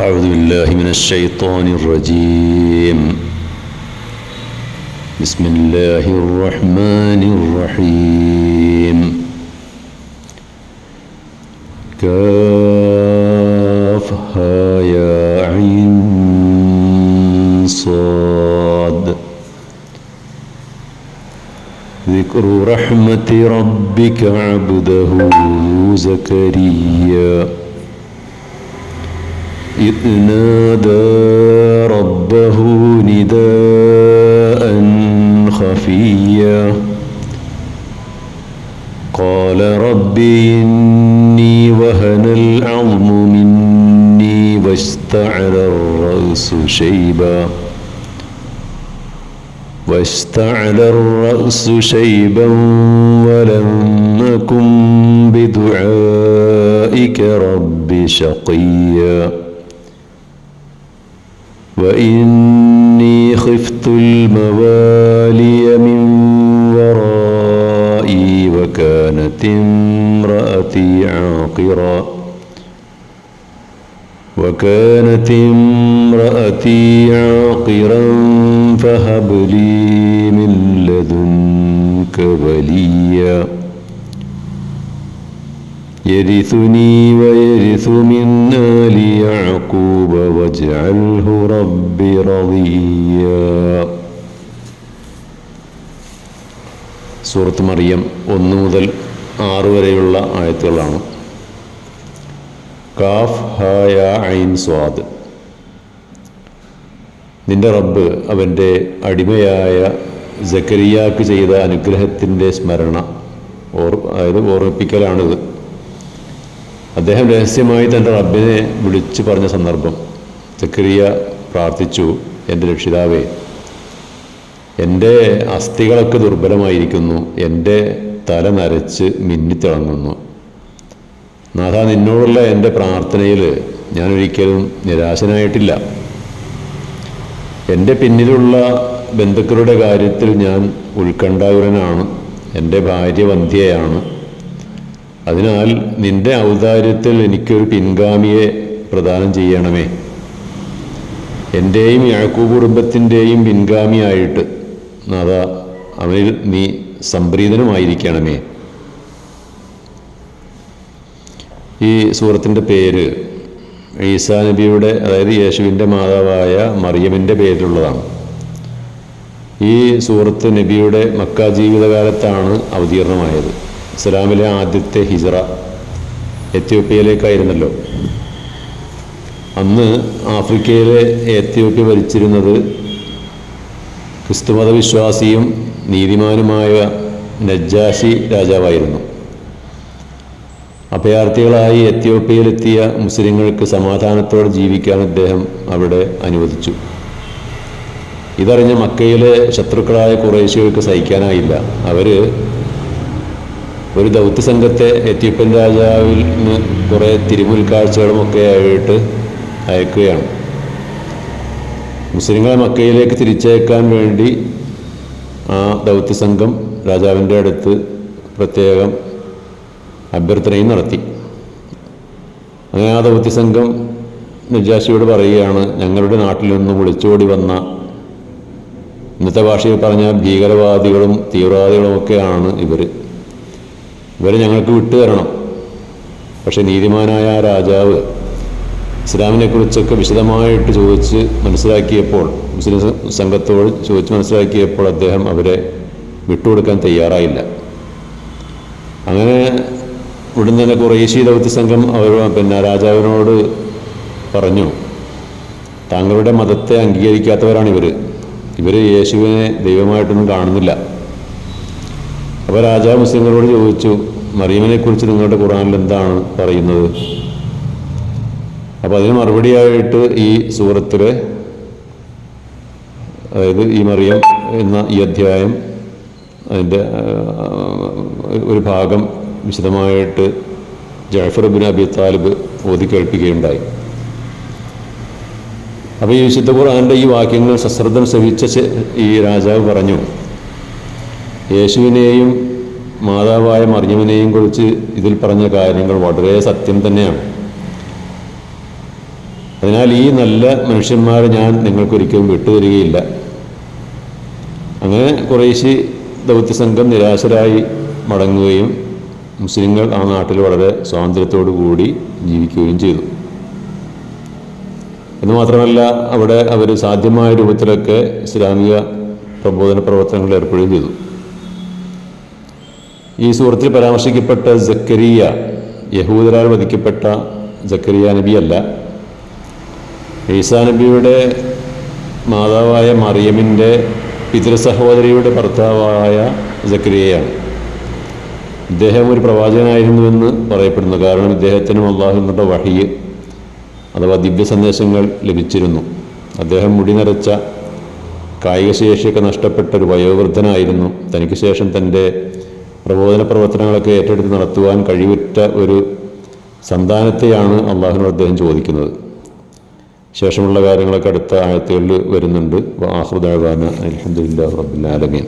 أعوذ بالله من الشيطان الرجيم. بسم الله الرحمن الرحيم. كافها يا عين صاد. ذكر رحمة ربك عبده زكريا. إذ نادى ربه نداء خفيا. قال رب إني وهن العظم مني واشتعل الرأس شيبا. واشتعل الرأس شيبا ولم أكن بدعائك رب شقيا. وإني خفت الموالي من ورائي وكانت امرأتي عاقرا. وكانت امرأتي عاقرا فهب لي من لدنك وليا. يرثني ويرث من آل يعقوب واجعله رب رضيا സൂറത്ത് മറിയം ഒന്ന് മുതൽ ആറ് വരെയുള്ള ആയത്തുകളാണ് കാഫ് ഹായ ഐൻ സ്വാദ് നിന്റെ റബ്ബ് അവൻ്റെ അടിമയായ ജക്കരിയാക്ക് ചെയ്ത അനുഗ്രഹത്തിൻ്റെ സ്മരണ ഓർ അതായത് ഓർമ്മിപ്പിക്കലാണിത് അദ്ദേഹം രഹസ്യമായി തന്റെ റബ്ബിനെ വിളിച്ചു പറഞ്ഞ സന്ദർഭം സക്രിയ പ്രാർത്ഥിച്ചു എന്റെ രക്ഷിതാവേ എന്റെ അസ്ഥികളൊക്കെ ദുർബലമായിരിക്കുന്നു എന്റെ തല നരച്ച് മിന്നിത്തിളങ്ങുന്നു. നാഥ നിന്നോടുള്ള എന്റെ പ്രാർത്ഥനയിൽ ഞാൻ ഒരിക്കലും നിരാശനായിട്ടില്ല. എന്റെ പിന്നിലുള്ള ബന്ധുക്കളുടെ കാര്യത്തിൽ ഞാൻ ഉത്കണ്ഠാകുരനാണ് എന്റെ ഭാര്യ വന്ധ്യയാണ്. അതിനാൽ നിന്റെ ഔദാര്യത്തിൽ എനിക്കൊരു പിൻഗാമിയെ പ്രദാനം ചെയ്യണമേ. എന്റെയും യാക്കൂബ് കുടുംബത്തിന്റെയും പിൻഗാമിയായിട്ട് നാഥ അവനിൽ നീ സംപ്രീതനുമായിരിക്കണമേ. ഈ സൂറത്തിന്റെ പേര് ഈസാ നബിയുടെ അതായത് യേശുവിന്റെ മാതാവായ മറിയമിന്റെ പേരിലുള്ളതാണ്. ഈ സൂറത്ത് നബിയുടെ മക്ക ജീവിതകാലത്താണ് അവതീർണമായത്. ഇസ്ലാമിലെ ആദ്യത്തെ ഹിജറ എത്യോപ്യയിലേക്കായിരുന്നല്ലോ. അന്ന് ആഫ്രിക്കയിലെ എത്യോപ്യ ഭരിച്ചിരുന്നത് ക്രിസ്തുമത വിശ്വാസിയും നീതിമാനുമായ നജ്ജാഷി രാജാവായിരുന്നു. അഭയാർത്ഥികളായി എത്യോപ്യയിലെത്തിയ മുസ്ലിങ്ങൾക്ക് സമാധാനത്തോടെ ജീവിക്കാൻ അദ്ദേഹം അവിടെ അനുവദിച്ചു. ഇതറിഞ്ഞ മക്കയിലെ ശത്രുക്കളായ കുറേശ്യകൾക്ക് സഹിക്കാനായില്ല. അവർ ഒരു ദൗത്യ സംഘത്തെ എത്യോപ്യൻ രാജാവിൽ നിന്ന് കുറേ തിരുമുൽക്കാഴ്ചകളുമൊക്കെ ആയിട്ട് അയക്കുകയാണ്. മുസ്ലിങ്ങളെ മക്കയിലേക്ക് തിരിച്ചയക്കാൻ വേണ്ടി ആ ദൗത്യ സംഘം രാജാവിന്റെ അടുത്ത് പ്രത്യേകം അഭ്യർത്ഥനയും നടത്തി. അങ്ങനെ ആ ദൗത്യ സംഘം നജാഷിയോട് പറയുകയാണ് ഞങ്ങളുടെ നാട്ടിൽ നിന്ന് വിളിച്ചോടി വന്ന ഇന്നത്തെ ഭാഷയിൽ പറഞ്ഞ ഭീകരവാദികളും തീവ്രവാദികളും ഒക്കെയാണ് ഇവർ ഇവരെ ഞങ്ങൾക്ക് വിട്ടു തരണം. പക്ഷെ നീതിമാനായ ആ രാജാവ് ഇസ്ലാമിനെ കുറിച്ചൊക്കെ വിശദമായിട്ട് ചോദിച്ച് മനസ്സിലാക്കിയപ്പോൾ മുസ്ലിം സംഘത്തോട് ചോദിച്ച് മനസ്സിലാക്കിയപ്പോൾ അദ്ദേഹം അവരെ വിട്ടുകൊടുക്കാൻ തയ്യാറായില്ല. അങ്ങനെ ഇവിടുന്ന് തന്നെ കുറേശ്ശി ദൗത്യ സംഘം അവർ പിന്നെ രാജാവിനോട് പറഞ്ഞു താങ്കളുടെ മതത്തെ അംഗീകരിക്കാത്തവരാണ് ഇവർ ഇവർ യേശുവിനെ ദൈവമായിട്ടൊന്നും കാണുന്നില്ല. അപ്പോൾ രാജാവ് മുസ്ലിങ്ങളോട് ചോദിച്ചു മറിയമിനെ കുറിച്ച് നിങ്ങളുടെ ഖുറാനിൽ എന്താണ് പറയുന്നത്? അപ്പോൾ അതിന് മറുപടിയായിട്ട് ഈ സൂറത്തിലെ അതായത് ഈ മറിയം എന്ന ഈ അധ്യായം അതിന്റെ ഒരു ഭാഗം വിശദമായിട്ട് ജാഫർ ബിൻ അബി താലിബ് ഓതി കേൾപ്പിക്കുകയുണ്ടായി. അപ്പോൾ ഈ വിശുദ്ധ ഖുർആാന്റെ ഈ വാക്യങ്ങൾ സശ്രദ്ധം സഹിച്ച ഈ രാജാവ് പറഞ്ഞു. യേശുവിനെയും മാതാവായ മറിയമിനെയും കുറിച്ച് ഇതിൽ പറഞ്ഞ കാര്യങ്ങൾ വളരെ സത്യം തന്നെയാണ്. അതിനാൽ ഈ നല്ല മനുഷ്യന്മാരെ ഞാൻ നിങ്ങൾക്കൊരിക്കലും വിട്ടുതരികയില്ല. അങ്ങനെ കുറേശ്ശി ദൗത്യസംഘം നിരാശരായി മടങ്ങുകയും മുസ്ലിങ്ങൾ ആ നാട്ടിൽ വളരെ സ്വാതന്ത്ര്യത്തോടു കൂടി ജീവിക്കുകയും ചെയ്തു. എന്ന് മാത്രമല്ല അവിടെ അവർ സാധ്യമായ രൂപത്തിലൊക്കെ ഇസ്ലാമിക പ്രബോധന പ്രവർത്തനങ്ങളിൽ ഏർപ്പെടുകയും ചെയ്തു. ഈ സുഹൃത്തിൽ പരാമർശിക്കപ്പെട്ട ജക്കരിയ യഹൂദരാൽ വധിക്കപ്പെട്ട ജക്കരിയ നബിയല്ല. ഈസാ നബിയുടെ മാതാവായ മറിയമിന്റെ പിതൃസഹോദരിയുടെ ഭർത്താവായ ജക്കരിയയാണ് ഇദ്ദേഹം ഒരു പ്രവാചകനായിരുന്നുവെന്ന് പറയപ്പെടുന്നു. കാരണം ഇദ്ദേഹത്തിനും അള്ളാഹു നിന്നുള്ള വഹിയ് അഥവാ ദിവ്യ സന്ദേശങ്ങൾ ലഭിച്ചിരുന്നു. അദ്ദേഹം മുടി നിറച്ച കായികശേഷിയൊക്കെ നഷ്ടപ്പെട്ട ഒരു വയോവൃദ്ധനായിരുന്നു. തനിക്ക് ശേഷം തന്റെ പ്രബോധന പ്രവർത്തനങ്ങളൊക്കെ ഏറ്റെടുത്ത് നടത്തുവാൻ കഴിവുറ്റ ഒരു സന്താനത്തെയാണ് അള്ളാഹുനോട് അദ്ദേഹം ചോദിക്കുന്നത്. ശേഷമുള്ള കാര്യങ്ങളൊക്കെ അടുത്ത ആഴത്തുകളിൽ വരുന്നുണ്ട്. ആഹൃദാന അലഹദില്ലാ റബ്ബുലാലമീൻ